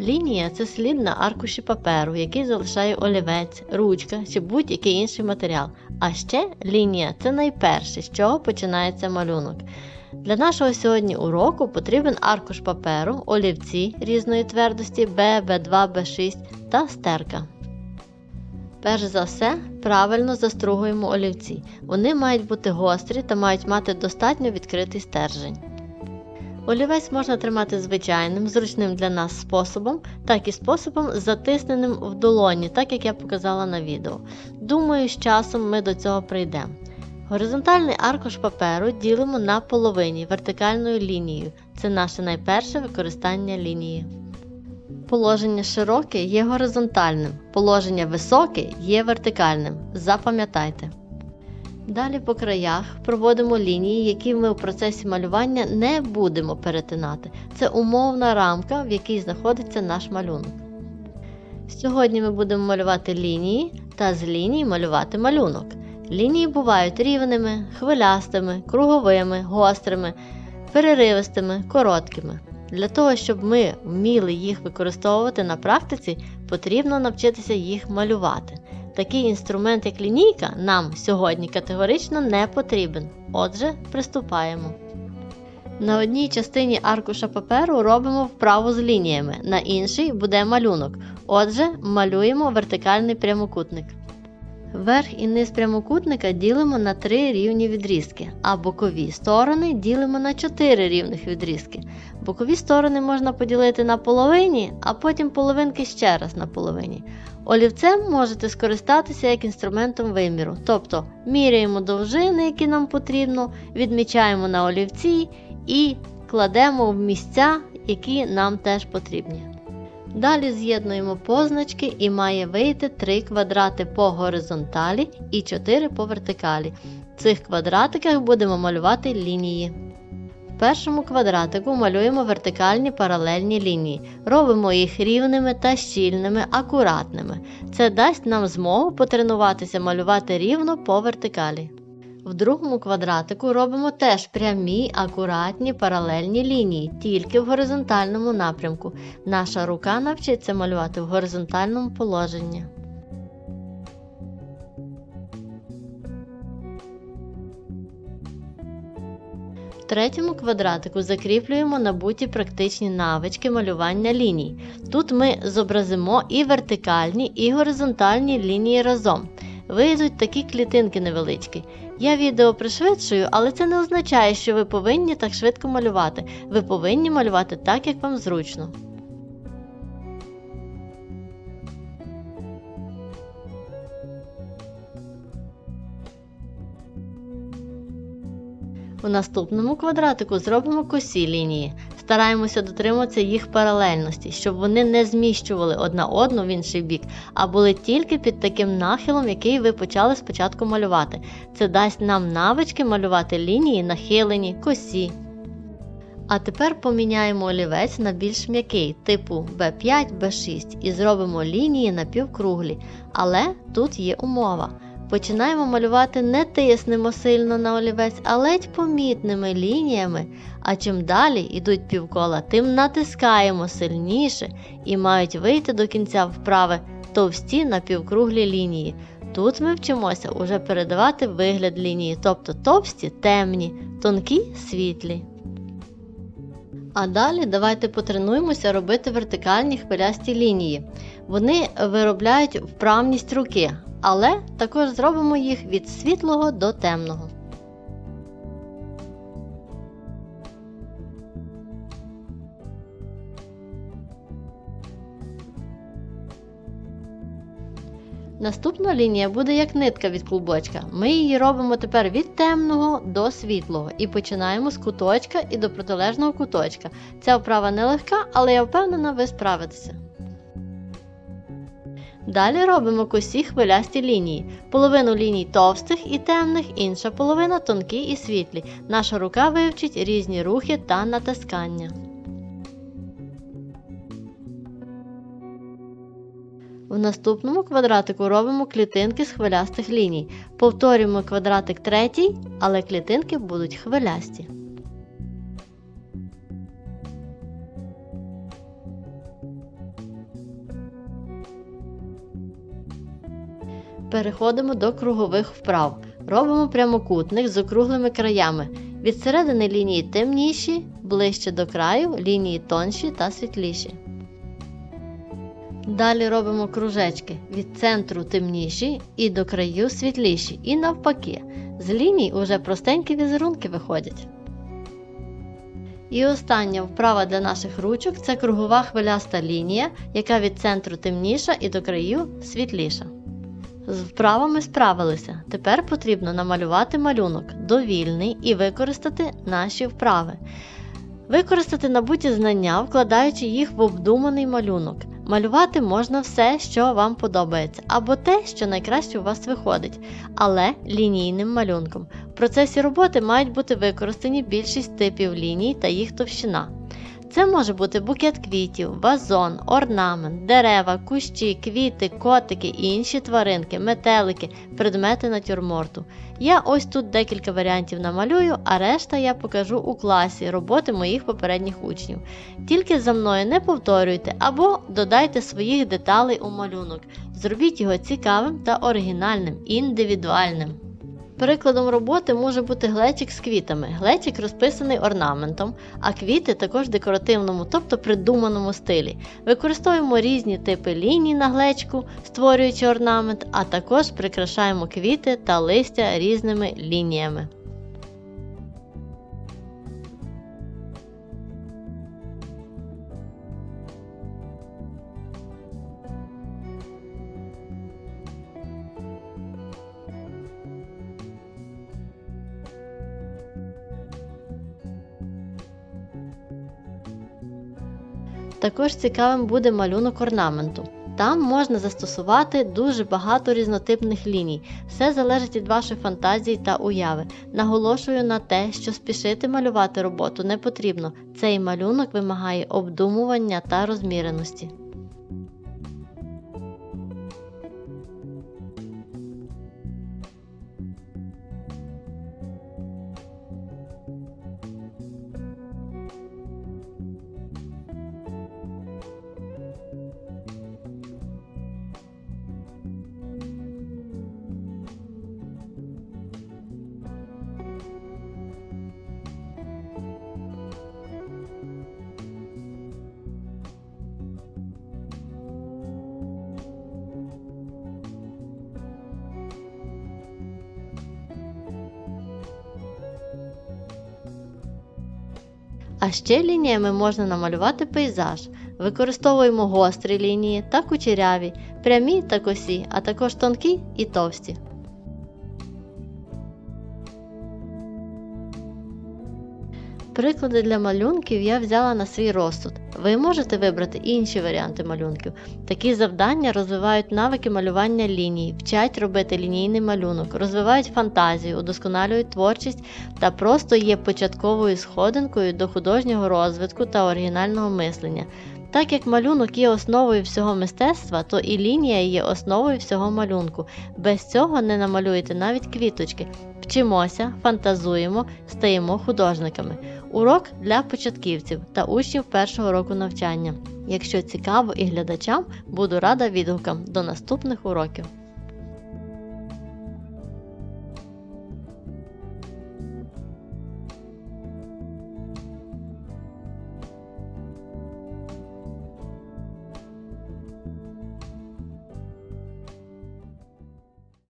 Лінія це слід на аркуші паперу, який залишає олівець, ручка чи будь-який інший матеріал. А ще лінія це найперше, з чого починається малюнок. Для нашого сьогодні уроку потрібен аркуш паперу, олівці різної твердості B, B2, B6 та стерка. Перш за все, правильно застругуємо олівці. Вони мають бути гострі та мають мати достатньо відкритий стержень. Олівець можна тримати звичайним, зручним для нас способом, так і способом затисненим в долоні, так як я показала на відео. Думаю, з часом ми до цього прийдемо. Горизонтальний аркуш паперу ділимо на половині вертикальною лінією. Це наше найперше використання лінії. Положення широке є горизонтальним, положення високе є вертикальним. Запам'ятайте. Далі по краях проводимо лінії, які ми в процесі малювання не будемо перетинати. Це умовна рамка, в якій знаходиться наш малюнок. Сьогодні ми будемо малювати лінії та з ліній малювати малюнок. Лінії бувають рівними, хвилястими, круговими, гострими, переривистими, короткими. Для того, щоб ми вміли їх використовувати на практиці, потрібно навчитися їх малювати. Такий інструмент, як лінійка, нам сьогодні категорично не потрібен. Отже, приступаємо. На одній частині аркуша паперу робимо вправу з лініями, на іншій буде малюнок. Отже, малюємо вертикальний прямокутник. Верх і низ прямокутника ділимо на три рівні відрізки, а бокові сторони ділимо на 4 рівних відрізки. Бокові сторони можна поділити на половині, а потім половинки ще раз на половині. Олівцем можете скористатися як інструментом виміру, тобто міряємо довжини, які нам потрібно, відмічаємо на олівці і кладемо в місця, які нам теж потрібні. Далі з'єднуємо позначки і має вийти 3 квадрати по горизонталі і 4 по вертикалі. В цих квадратиках будемо малювати лінії. В першому квадратику малюємо вертикальні паралельні лінії. Робимо їх рівними та щільними, акуратними. Це дасть нам змогу потренуватися малювати рівно по вертикалі. В другому квадратику робимо теж прямі, акуратні паралельні лінії, тільки в горизонтальному напрямку. Наша рука навчиться малювати в горизонтальному положенні. В третьому квадратику закріплюємо набуті практичні навички малювання ліній. Тут ми зобразимо і вертикальні, і горизонтальні лінії разом. Вийдуть такі клітинки невеличкі. Я відео пришвидшую, але це не означає, що ви повинні так швидко малювати. Ви повинні малювати так, як вам зручно. У наступному квадратику зробимо косі лінії. Стараємося дотримуватися їх паралельності, щоб вони не зміщували одна одну в інший бік, а були тільки під таким нахилом, який ви почали спочатку малювати. Це дасть нам навички малювати лінії нахилені, косі. А тепер поміняємо олівець на більш м'який, типу B5, B6 і зробимо лінії напівкруглі. Але тут є умова. Починаємо малювати не тиснемо сильно на олівець, а ледь помітними лініями. А чим далі йдуть півкола, тим натискаємо сильніше і мають вийти до кінця вправи товсті напівкруглі лінії. Тут ми вчимося уже передавати вигляд лінії, тобто товсті темні, тонкі світлі. А далі давайте потренуємося робити вертикальні хвилясті лінії. Вони виробляють вправність руки, але також зробимо їх від світлого до темного. Наступна лінія буде як нитка від клубочка. Ми її робимо тепер від темного до світлого і починаємо з куточка і до протилежного куточка. Ця вправа нелегка, але я впевнена, ви справитеся. Далі робимо косі хвилясті лінії. Половину ліній товстих і темних, інша половина тонкі і світлі. Наша рука вивчить різні рухи та натискання. В наступному квадратику робимо клітинки з хвилястих ліній. Повторюємо квадратик третій, але клітинки будуть хвилясті. Переходимо до кругових вправ. Робимо прямокутник з округлими краями. Від середини лінії темніші, ближче до краю лінії тонші та світліші. Далі робимо кружечки від центру темніші і до краю світліші. І навпаки, з ліній уже простенькі візерунки виходять. І остання вправа для наших ручок це кругова хвиляста лінія, яка від центру темніша і до краю світліша. З вправами справилися. Тепер потрібно намалювати малюнок довільний і використати наші вправи. Використати набуті знання, вкладаючи їх в обдуманий малюнок. Малювати можна все, що вам подобається, або те, що найкраще у вас виходить, але лінійним малюнком. В процесі роботи мають бути використані більшість типів ліній та їх товщина. Це може бути букет квітів, вазон, орнамент, дерева, кущі, квіти, котики і інші тваринки, метелики, предмети натюрморту. Я ось тут декілька варіантів намалюю, а решта я покажу у класі роботи моїх попередніх учнів. Тільки за мною не повторюйте або додайте своїх деталей у малюнок. Зробіть його цікавим та оригінальним, індивідуальним. Прикладом роботи може бути глечик з квітами. Глечик розписаний орнаментом, а квіти також в декоративному, тобто придуманому стилі. Використовуємо різні типи ліній на глечку, створюючи орнамент, а також прикрашаємо квіти та листя різними лініями. Також цікавим буде малюнок орнаменту. Там можна застосувати дуже багато різнотипних ліній. Все залежить від вашої фантазії та уяви. Наголошую на те, що спішити малювати роботу не потрібно. Цей малюнок вимагає обдумування та розміреності. А ще лініями можна намалювати пейзаж. Використовуємо гострі лінії та кучеряві, прямі та косі, а також тонкі і товсті. Приклади для малюнків я взяла на свій розсуд. Ви можете вибрати інші варіанти малюнків. Такі завдання розвивають навики малювання ліній, вчать робити лінійний малюнок, розвивають фантазію, удосконалюють творчість та просто є початковою сходинкою до художнього розвитку та оригінального мислення. Так як малюнок є основою всього мистецтва, то і лінія є основою всього малюнку. Без цього не намалюєте навіть квіточки. Вчимося, фантазуємо, стаємо художниками. Урок для початківців та учнів першого року навчання. Якщо цікаво і глядачам, буду рада відгукам до наступних уроків.